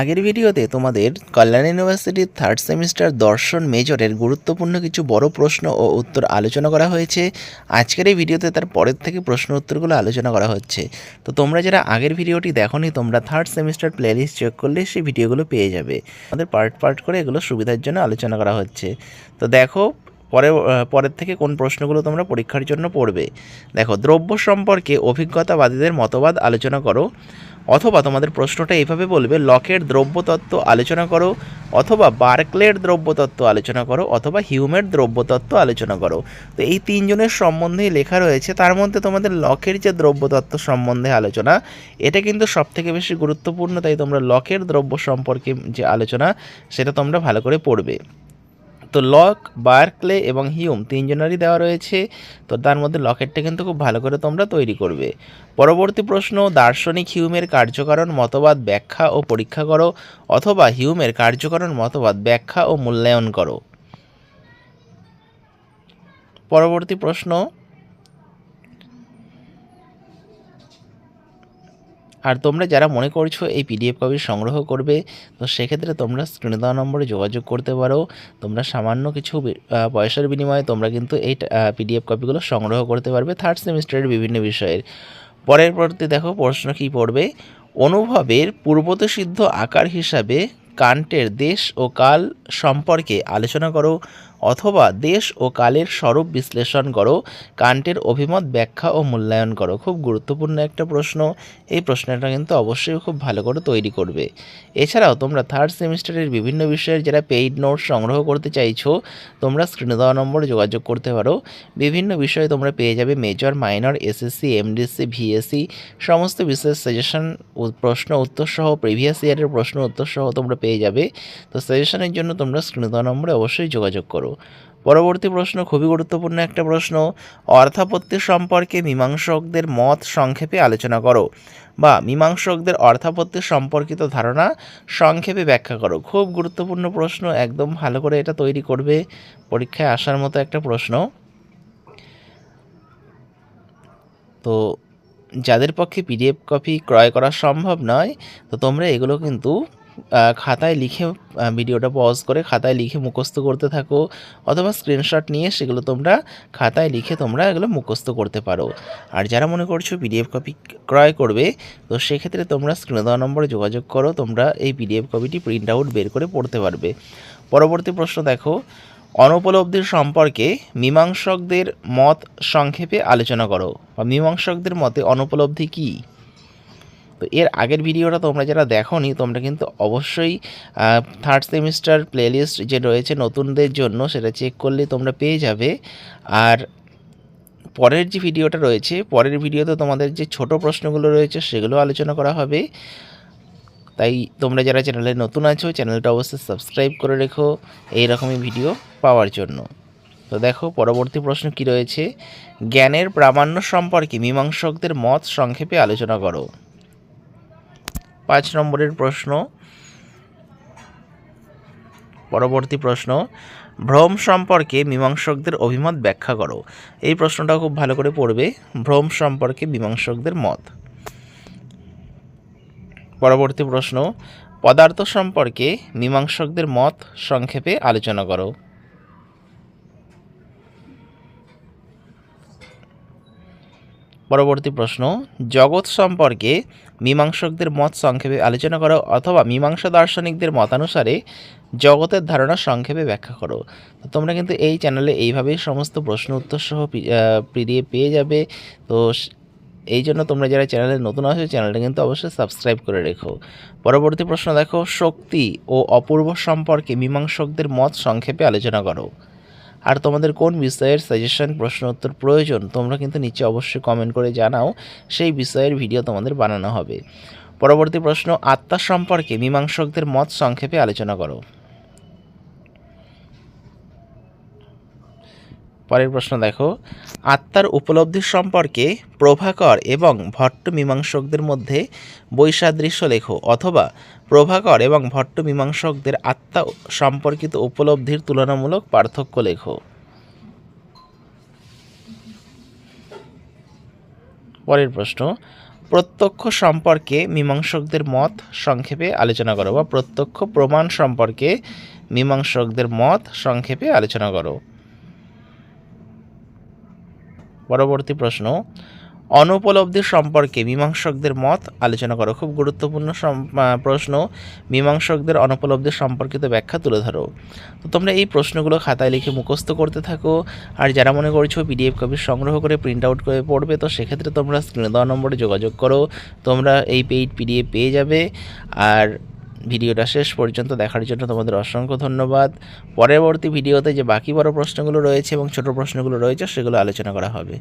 আগের ভিডিওতে তোমাদের কল্যাণ ইউনিভার্সিটির থার্ড সেমিস্টার দর্শন মেজরের গুরুত্বপূর্ণ কিছু বড় প্রশ্ন ও উত্তর আলোচনা করা হয়েছে। আজকের এই ভিডিওতে তার পরের থেকে প্রশ্ন উত্তরগুলো আলোচনা করা হচ্ছে। তো তোমরা যারা আগের ভিডিওটি দেখোনি, তোমরা থার্ড সেমিস্টার প্লেলিস্ট চেক করলে সেই ভিডিওগুলো পেয়ে যাবে। আমাদের পার্ট পার্ট করে এগুলো সুবিধার জন্য আলোচনা করা হচ্ছে। তো দেখো পরে পরের থেকে কোন প্রশ্নগুলো তোমরা পরীক্ষার জন্য পড়বে। দেখো, দ্রব্য সম্পর্কে অভিজ্ঞতাবাদীদের মতবাদ আলোচনা করো, অথবা তোমাদের প্রশ্নটা এইভাবে বলবে, লকের দ্রব্যতত্ত্ব আলোচনা করো, অথবা বার্কলের দ্রব্যতত্ত্ব আলোচনা করো, অথবা হিউমের দ্রব্যতত্ত্ব আলোচনা করো। তো এই তিনজনের সম্বন্ধেই লেখা রয়েছে, তার মধ্যে তোমাদের লকের যে দ্রব্যতত্ত্ব সম্বন্ধে আলোচনা, এটা কিন্তু সবথেকে বেশি গুরুত্বপূর্ণ, তাই তোমরা লকের দ্রব্য সম্পর্কে যে আলোচনা, সেটা তোমরা ভালো করে পড়বে। তো লক, বার্কলে এবং হিউম তিনজনেরই দেওয়া রয়েছে। তো তার মধ্যে লকেটটা কিন্তু খুব ভালো করে তোমরা তৈরি করবে। পরবর্তী প্রশ্ন, দার্শনিক হিউমের কার্যকারণ, মতবাদ ব্যাখ্যা ও পরীক্ষা করো অথবা হিউমের কার্যকারণ, মতবাদ ব্যাখ্যা ও মূল্যায়ন করো। পরবর্তী প্রশ্ন আর তোমরা যারা মনে করছ এই পিডিএফ কপি সংগ্রহ করবে, তো সেক্ষেত্রে তোমরা স্ক্রিনে দেওয়া নম্বরে যোগাযোগ করতে পারো। তোমরা সামান্য কিছু পয়সার বিনিময়ে তোমরা কিন্তু এই পিডিএফ কপিগুলো সংগ্রহ করতে পারবে থার্ড সেমিস্টারের বিভিন্ন বিষয়ের। পরের পরতে দেখো প্রশ্ন কী পড়বে? অনুভবের পূর্বতসিদ্ধ আকার হিসাবে কান্টের দেশ ও কাল সম্পর্কে আলোচনা করো। অথবা দেশ ও কালের স্বরূপ বিশ্লেষণ করো, কান্টের অভিমত ব্যাখ্যা ও মূল্যায়ন করো। খুব গুরুত্বপূর্ণ একটা প্রশ্ন। এই প্রশ্নটা কিন্তু অবশ্যই খুব ভালো করে তৈরি করবে। এছাড়াও তোমরা থার্ড সেমিস্টারের বিভিন্ন বিষয়ের যারা পেইড নোট সংগ্রহ করতে চাইছো, তোমরা স্ক্রিনে দেওয়া নম্বরে যোগাযোগ করতে পারো। বিভিন্ন বিষয়ে তোমরা পেয়ে যাবে major minor SSC MDC VSC সমস্ত বিষয়ের সাজেশন প্রশ্ন উত্তর সহ প্রিভিয়াস ইয়ারের প্রশ্ন উত্তর সহ তোমরা পেয়ে যাবে। তো সাজেশনের জন্য তোমরা স্ক্রিনে দেওয়া নম্বরে অবশ্যই যোগাযোগ করো। পরবর্তী প্রশ্ন, খুবই গুরুত্বপূর্ণ একটা প্রশ্ন, অর্থাপত্তি সম্পর্কে মীমাংসকদের মত সংক্ষেপে আলোচনা করো বা মীমাংসকদের অর্থাপত্তি সম্পর্কিত ধারণা সংক্ষেপে ব্যাখ্যা করো। খুব গুরুত্বপূর্ণ প্রশ্ন, একদম ভালো করে এটা তৈরি করবে পরীক্ষায় আসার মতো একটা প্রশ্ন। তো যাদের পক্ষে পিডিএফ কপি ক্রয় করা সম্ভব নয়, তো তোমরা এগুলো কিন্তু খাতায় লিখে ভিডিওটা পজ করে খাতায় লিখে মুখস্থ করতে থাকো অথবা স্ক্রিনশট নিয়ে সেগুলো তোমরা খাতায় লিখে তোমরা এগুলো মুখস্থ করতে পারো। আর যারা মনে করছ পিডিএফ কপি ক্রয় করবে, তো সেক্ষেত্রে তোমরা স্ক্রিনে দেওয়া নম্বরে যোগাযোগ করো, তোমরা এই পিডিএফ কপিটি প্রিন্ট আউট বের করে পড়তে পারবে। পরবর্তী প্রশ্ন দেখো, অনুপলব্ধির সম্পর্কে মীমাংসকদের মত সংক্ষেপে আলোচনা করো। বা মীমাংসকদের মতে অনুপলব্ধি কী? তো এর আগের ভিডিওটা তোমরা যারা দেখোনি, তোমরা কিন্তু অবশ্যই থার্ড সেমিস্টার প্লেলিস্ট যে রয়েছে নতুনদের জন্য সেটা চেক করলে তোমরা পেয়ে যাবে। আর পরের যে ভিডিওটা রয়েছে, পরের ভিডিওতে তোমাদের যে ছোট প্রশ্নগুলো রয়েছে সেগুলো আলোচনা করা হবে। তাই তোমরা যারা চ্যানেলে নতুন আছো চ্যানেলটা অবশ্যই সাবস্ক্রাইব করে রেখো এই রকমই ভিডিও পাওয়ার জন্য। তো দেখো, পরবর্তী প্রশ্ন কি রয়েছে? জ্ঞানের প্রামাণ্য সম্পর্কে মীমাংসকদের মত সংক্ষেপে আলোচনা করো। পাঁচ নম্বরের প্রশ্ন। পরবর্তী প্রশ্ন, ভ্রম সম্পর্কে মীমাংসকদের অভিমত ব্যাখ্যা করো। এই প্রশ্নটা খুব ভালো করে পড়বে, ভ্রম সম্পর্কে মীমাংসকদের মত। পরবর্তী প্রশ্ন, পদার্থ সম্পর্কে মীমাংসকদের মত সংক্ষেপে আলোচনা করো। পরবর্তী প্রশ্ন, জগৎ সম্পর্কে মীমাংসকদের মত সংক্ষেপে আলোচনা করো অথবা মীমাংসা দার্শনিকদের মতানুসারে জগতের ধারণা সংক্ষেপে ব্যাখ্যা করো। তোমরা কিন্তু এই চ্যানেলে এইভাবেই সমস্ত প্রশ্ন উত্তর সহ পিডিএফ পেয়ে যাবে। তো এই জন্য তোমরা যারা চ্যানেলে নতুন আছো, চ্যানেলটা কিন্তু অবশ্যই সাবস্ক্রাইব করে রেখো। পরবর্তী প্রশ্ন, দেখো, শক্তি ও অপূর্ব সম্পর্কে মীমাংসকদের মত সংক্ষেপে আলোচনা করো। আর তোমাদের কোন বিষয়ের সাজেশন প্রশ্ন, উত্তর প্রয়োজন, তোমরা কিন্তু নিচে অবশ্যই কমেন্ট করে জানাও, সেই বিষয়ের ভিডিও তোমাদের বানানো হবে। পরবর্তী প্রশ্ন, আত্মা সম্পর্কে মীমাংসকদের মত সংক্ষেপে আলোচনা করো। পরের প্রশ্ন দেখো। আত্মার উপলব্ধি সম্পর্কে প্রভাকর এবং ভট্ট মীমাংসকদের মধ্যে বৈসাদৃশ্য লেখো, অথবা প্রভাকর এবং ভট্ট মীমাংসকদের আত্মা সম্পর্কিত উপলব্ধির তুলনামূলক পার্থক্য লেখো। পরের প্রশ্ন, প্রত্যক্ষ সম্পর্কে মীমাংসকদের মত সংক্ষেপে আলোচনা করো, বা প্রত্যক্ষ প্রমাণ সম্পর্কে মীমাংসকদের মত সংক্ষেপে আলোচনা করো। পরবর্তী প্রশ্ন, অনুপলব্ধি সম্পর্কে মীমাংসকদের মত আলোচনা করো। খুব গুরুত্বপূর্ণ প্রশ্ন, মীমাংসকদের অনুপলব্ধি সম্পর্কিত ব্যাখ্যা তুলে ধরো। তো তোমরা এই প্রশ্নগুলো খাতায় লিখে মুখস্থ করতে থাকো, আর যারা মনে করছ পিডিএফ কপি সংগ্রহ করে প্রিন্ট আউট করে পড়বে, তো সেক্ষেত্রে তোমরা স্ক্রিনে দেওয়া নম্বরে যোগাযোগ করো। তোমরা এই পেইড পিডিএফ পেয়ে যাবে, আর ভিডিওটা শেষ পর্যন্ত দেখার জন্য তোমাদের অসংখ্য ধন্যবাদ। পরবর্তী ভিডিওতে যে বাকি বড় প্রশ্নগুলো রয়েছে এবং ছোট প্রশ্নগুলো রয়েছে, সেগুলো আলোচনা করা হবে।